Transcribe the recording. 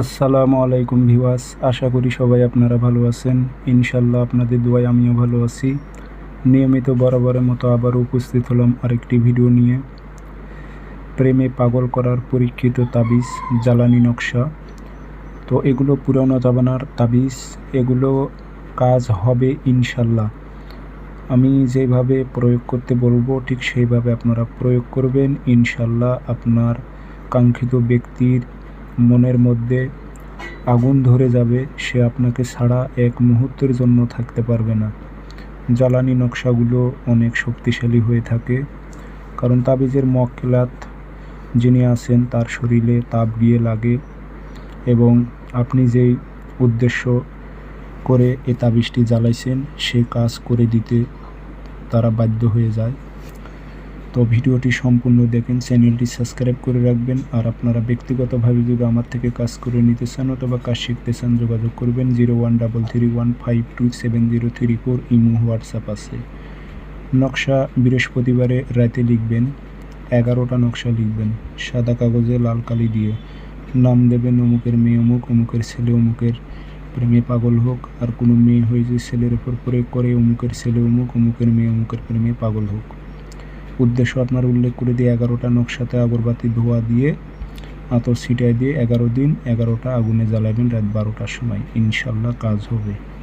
আসসালামু আলাইকুম ভিওয়াস আশা করি সবাই আপনারা ভালো আছেন। ইনশাল্লাহ আপনাদের দোয়ায় আমিও ভালো আছি। নিয়মিত বরাবরের মতো আবারও উপস্থিত হলাম আরেকটি ভিডিও নিয়ে। প্রেমে পাগল করার পরীক্ষিত তাবিজ, জ্বালানি নকশা। তো এগুলো পুরানো জামানার তাবিজ, এগুলো কাজ হবে ইনশাল্লাহ আমি যেভাবে প্রয়োগ করতে বলব, ঠিক সেইভাবে আপনারা প্রয়োগ করবেন। ইনশাল্লাহ আপনার কাঙ্ক্ষিত ব্যক্তির মনের মধ্যে আগুন ধরে যাবে, সে আপনাকে ছাড়া এক মুহূর্তের জন্য থাকতে পারবে না। জ্বালানি নকশাগুলো অনেক শক্তিশালী হয়ে থাকে, কারণ তাবিজের মক্কেলাত যিনি আছেন, তার শরীরে তাপ গিয়ে লাগে এবং আপনি যেই উদ্দেশ্য করে এ তাবিজটি জ্বালাইছেন, সে কাজ করে দিতে তারা বাধ্য হয়ে যায়। তো ভিডিওটি সম্পূর্ণ দেখেন, চ্যানেলটি সাবস্ক্রাইব করে রাখবেন। আর আপনারা ব্যক্তিগতভাবে যদি আমার থেকে কাজ করে নিতে চান অথবা কাজ শিখতে চান, যোগাযোগ করবেন zero one double three one five two seven zero three four imo WhatsApp আছে। নকশা বৃহস্পতিবারে রাতে লিখবেন, এগারোটা নকশা লিখবেন, সাদা কাগজে লাল কালি দিয়ে। নাম দেবেন অমুকের মেয়ে অমুক, অমুকের ছেলে অমুকের প্রেমে পাগল হোক। আর কোনো মেয়ে হয়ে যে ছেলের ওপর প্রয়োগ করে অমুকের ছেলে অমুক, অমুকের মেয়ে অমুকের প্রেমে পাগল হোক। উদ্দেশ্য আপনার উল্লেখ করে দিয়ে এগারোটা নকশাতে আগরবাতি ধোয়া দিয়ে, আতর ছিটাই দিয়ে এগারো দিন, এগারোটা আগুনে জ্বালাবেন, রাত বারোটার সময়। ইনশাল্লাহ কাজ হবে।